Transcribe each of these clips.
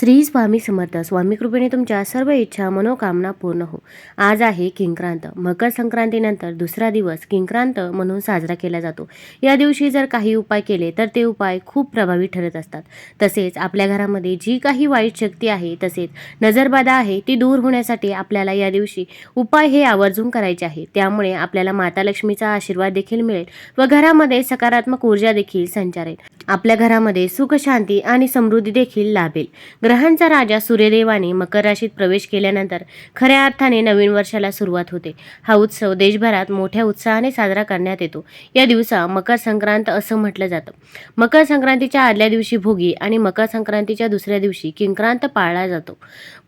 श्री स्वामी समर्थ स्वामी कृपेने तुमच्या सर्व इच्छा मनोकामना पूर्ण हो. आज आहे किंक्रांत. मकर संक्रांतीनंतर दुसरा दिवस किंक्रांत म्हणून साजरा केला जातो. या दिवशी जर काही उपाय केले तर ते उपाय खूप प्रभावी ठरत असतात. तसेच आपल्या घरामध्ये जी काही वाईट शक्ती आहे तसेच नजरबाधा आहे ती दूर होण्यासाठी आपल्याला या दिवशी उपाय हे आवर्जून करायचे आहे. त्यामुळे आपल्याला माता लक्ष्मीचा आशीर्वाद देखील मिळेल व घरामध्ये सकारात्मक ऊर्जा देखील संचारेल. आपल्या घरामध्ये सुख शांती आणि समृद्धी देखील लाभेल. ग्रहांचा राजा सूर्यदेवाने मकर राशीत प्रवेश केल्यानंतर खऱ्या अर्थाने नवीन वर्षाला सुरुवात होते. हा उत्सव देशभरात मोठ्या उत्साहाने साजरा करण्यात येतो. या दिवसा मकर संक्रांत असं म्हटलं जातं. मकर संक्रांतीच्या आदल्या दिवशी भोगी आणि मकर संक्रांतीच्या दुसऱ्या दिवशी किंक्रांत पाळला जातो.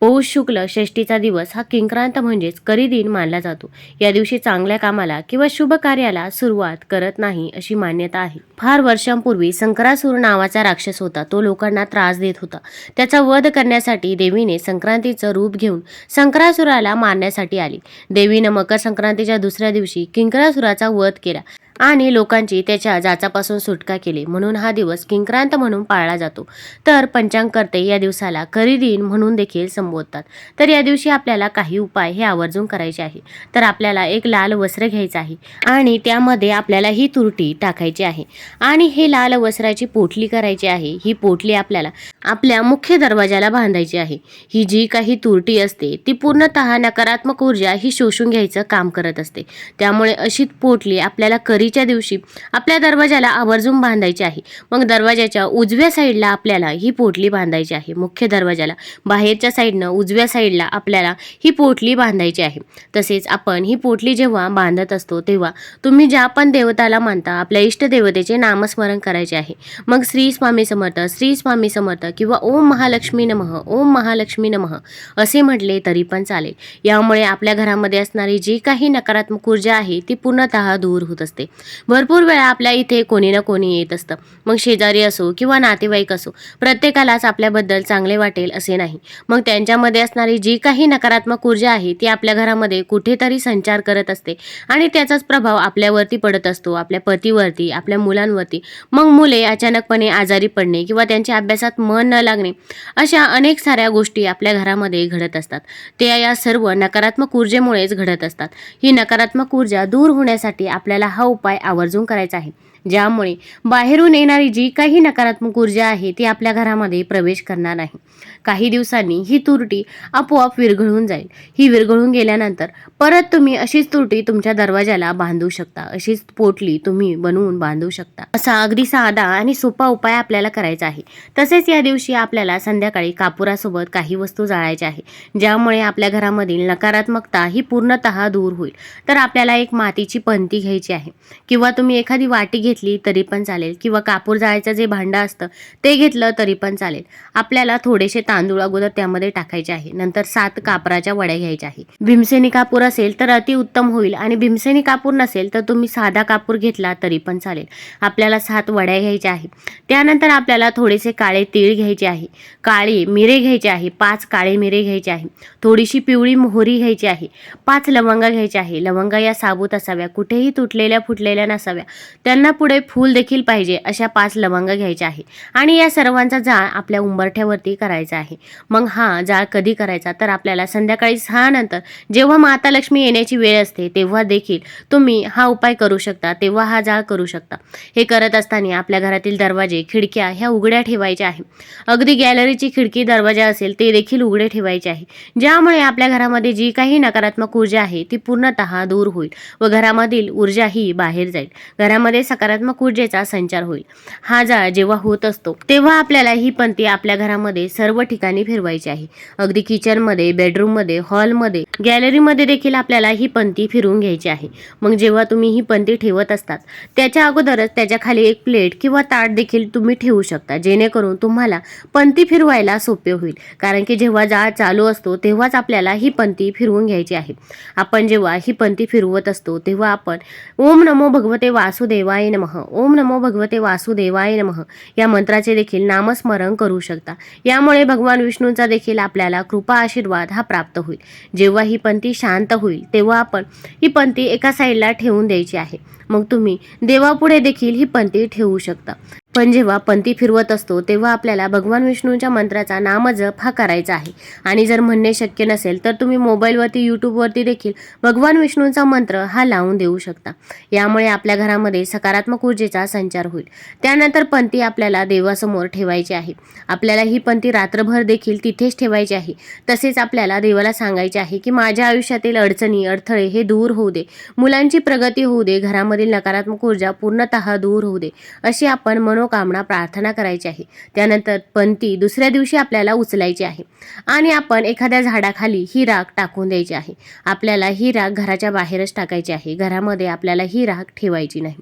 पौष शुक्ल षष्टीचा दिवस हा किंक्रांत म्हणजेच करी दिन मानला जातो. या दिवशी चांगल्या कामाला किंवा शुभ कार्याला सुरुवात करत नाही अशी मान्यता आहे. फार वर्षांपूर्वी संकरासूर नावाचा राक्षस होता. तो लोकांना त्रास देत होता. त्याचा वध करण्यासाठी देवीने संक्रांतीचं रूप घेऊन संकरासुराला मारण्यासाठी आली. देवीनं मकर संक्रांतीच्या दुसऱ्या दिवशी किंकरासुराचा वध केला. आणि लोकांची त्याच्या जाचापासून सुटका केली. म्हणून हा दिवस किंक्रांत म्हणून पाळला जातो. तर पंचांगकर्ते या दिवसाला करीदिन म्हणून देखील संबोधतात. तर या दिवशी आपल्याला काही उपाय हे आवर्जून करायचे आहे. तर आपल्याला एक लाल वस्त्र घ्यायचं आहे आणि त्यामध्ये आपल्याला ही तुरटी टाकायची आहे. आणि हे लाल वस्त्राची पोटली करायची आहे. ही पोटली आपल्याला आपल्या मुख्य दरवाजाला बांधायची आहे. ही जी काही तुरटी असते ती पूर्णतः नकारात्मक ऊर्जा ही शोषून घ्यायचं काम करत असते. त्यामुळे अशी पोटली आपल्याला करी करीच्या दिवशी आपल्या दरवाजाला आवर्जून बांधायची आहे. मग दरवाजाच्या उजव्या साईडला आपल्याला ही पोटली बांधायची आहे. मुख्य दरवाजाला बाहेरच्या साईडनं उजव्या साईडला आपल्याला ही पोटली बांधायची आहे. तसेच आपण ही पोटली जेव्हा बांधत असतो तेव्हा तुम्ही ज्या पण देवताला मानता आपल्या इष्ट देवतेचे नामस्मरण करायचे आहे. मग श्री स्वामी समर्थ श्री स्वामी समर्थ किंवा ओम महालक्ष्मी नमः ओम महालक्ष्मी नमः असे म्हटले तरी पण चालेल. यामुळे आपल्या घरामध्ये असणारी जी काही नकारात्मक ऊर्जा आहे ती पूर्णतः दूर होत असते. भरपूर वेळा आपल्या इथे कोणी ना कोणी येत असतं. मग शेजारी असो किंवा नातेवाईक असो प्रत्येकालाच आपल्याबद्दल चांगले वाटेल असे नाही. मग त्यांच्यामध्ये असणारी जी काही नकारात्मक ऊर्जा आहे ती आपल्या घरामध्ये कुठेतरी संचार करत असते आणि त्याचाच प्रभाव आपल्यावरती पडत असतो आपल्या पतीवरती आपल्या मुलांवरती. मग मुले अचानकपणे आजारी पडणे किंवा त्यांच्या अभ्यासात मन न लागणे अशा अनेक साऱ्या गोष्टी आपल्या घरामध्ये घडत असतात. त्या या सर्व नकारात्मक ऊर्जेमुळेच घडत असतात. ही नकारात्मक ऊर्जा दूर होण्यासाठी आपल्याला हा उपाय उपाय आवर्जून करायचा आहे. ज्यामुळे बाहेरून येणारी जी काही नकारात्मक ऊर्जा आहे ती आपल्या घरामध्ये प्रवेश करणार नाही. काही दिवसांनी ही तुरटी आपोआप विरघळून जाईल. ही विरघळून गेल्यानंतर परत तुम्ही अशीच तुरटी तुमच्या दरवाजाला बांधू शकता. अशीच पोटली तुम्ही बनवून बांधू शकता. असा अगदी साधा आणि सोपा उपाय आपल्याला करायचा आहे. तसेच या दिवशी आपल्याला संध्याकाळी कापुरासोबत काही वस्तू जाळायच्या आहे ज्यामुळे आपल्या घरामधील नकारात्मकता ही पूर्णतः दूर होईल. तर आपल्याला एक मातीची पंती घ्यायची आहे. किंवा तुम्ही एखादी वाटी घेतली तरी पण चालेल. किंवा कापूर जायचं जे भांडं असतं ते घेतलं तरी पण चालेल. आपल्याला थोडेसे तांदूळ अगोदर त्यामध्ये टाकायचे आहे. नंतर सात कापराच्या वड्या घ्यायच्या आहे. भीमसेनी कापूर असेल तर अतिउत्तम होईल आणि भीमसेनी कापूर नसेल तर तुम्ही साधा कापूर घेतला तरी पण चालेल. आपल्याला सात वड्या घ्यायच्या आहे. त्यानंतर आपल्याला थोडेसे काळे तीळ घ्यायचे आहे. काळे मिरे घ्यायचे आहे. पाच काळे मिरे घ्यायचे आहे. थोडीशी पिवळी मोहरी घ्यायची आहे. पाच लवंगा घ्यायच्या आहे. लवंगा या साबूत असाव्या. कुठेही तुटलेल्या फुटलेल्या नसाव्या. त्यांना पुढे फूल देखील पाहिजे अशा पाच लवंग घ्यायच्या आहे. आणि या सर्वांचा जाळ आपल्या उंबरठ्यावरती करायचा आहे. मग हा जाळ कधी करायचा? तर आपल्याला संध्याकाळी सहा नंतर जेव्हा माता लक्ष्मी येण्याची वेळ असते तेव्हा देखील तुम्ही हा उपाय करू शकता तेव्हा हा जाळ करू शकता. हे करत असताना आपल्या घरातील दरवाजे खिडक्या ह्या उघड्या ठेवायच्या आहे. अगदी गॅलरीची खिडकी दरवाजा असेल ते देखील उघडे ठेवायचे आहे. ज्यामुळे आपल्या घरामध्ये जी काही नकारात्मक ऊर्जा आहे ती पूर्णतः दूर होईल व घरामधील ऊर्जा ही बाहेर जाईल. घरामध्ये सकारात्मक ऊर्जेचा संचार होईल. हा जाळ जेव्हा होत असतो तेव्हा आपल्याला ही पंथी आपल्या घरामध्ये सर्व ठिकाणी फिरवायची आहे. अगदी किचनमध्ये बेडरूममध्ये हॉलमध्ये गॅलरीमध्ये देखील आपल्याला ही पंथी फिरवून घ्यायची आहे. मग जेव्हा तुम्ही ही पंथी ठेवत असतात त्याच्या अगोदरच त्याच्याखाली एक प्लेट किंवा ताट देखील तुम्ही ठेवू शकता जेणेकरून तुम्हाला पंथी फिरवायला सोपे होईल. कारण की जेव्हा जाळ चालू असतो तेव्हाच आपल्याला ही पंथी फिरवून घ्यायची आहे. आपण जेव्हा ही पंथी फिरवत असतो तेव्हा आपण ओम नमो भगवते वासुदेवाय नम. ओम नमो भगवते वासुदेवाय नमः. या मंत्राचे देखील नामस्मरण करू शकता. यामुळे भगवान विष्णूंचा देखील आपल्याला कृपा आशीर्वाद हा प्राप्त होईल. जेव्हा ही पंथी शांत होईल तेव्हा आपण ही पंथी एका साईडला ठेवून द्यायची आहे. मग तुम्ही देवापुढे देखील ही पंथी ठेवू शकता. पण जेव्हा पंथी फिरवत असतो तेव्हा आपल्याला भगवान विष्णूंच्या मंत्राचा नामजप हा करायचा आहे. आणि जर म्हणणे शक्य नसेल तर तुम्ही मोबाईलवरती यूट्यूबवरती देखील भगवान विष्णूंचा मंत्र हा लावून देऊ शकता. यामुळे आपल्या घरामध्ये सकारात्मक ऊर्जेचा संचार होईल. त्यानंतर पंथी आपल्याला देवासमोर ठेवायची आहे. आपल्याला ही पंथी रात्रभर देखील तिथेच ठेवायची आहे. तसेच आपल्याला देवाला सांगायचे आहे की माझ्या आयुष्यातील अडचणी अडथळे हे दूर होऊ दे. मुलांची प्रगती होऊ दे. घरामधील नकारात्मक ऊर्जा पूर्णतः दूर होऊ दे. अशी आपण मनोकामना प्रार्थना करायची आहे. त्यानंतर पंती दुसऱ्या दिवशी आपल्याला उचलायची आहे. आणि आपण एखाद्या झाडाखाली ही राख टाकून द्यायची आहे. आपल्याला ही राख घराच्या बाहेरच टाकायची आहे. घरामध्ये आपल्याला ही राख ठेवायची नाही.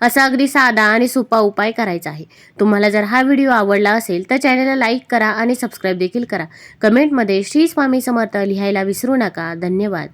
असा अगदी साधा आणि सोपा उपाय करायचा आहे. तुम्हाला जर हा व्हिडिओ आवडला असेल तर चॅनलला लाईक करा आणि सबस्क्राईब देखील करा. कमेंटमध्ये श्री स्वामी समर्थ लिहायला विसरू नका. धन्यवाद.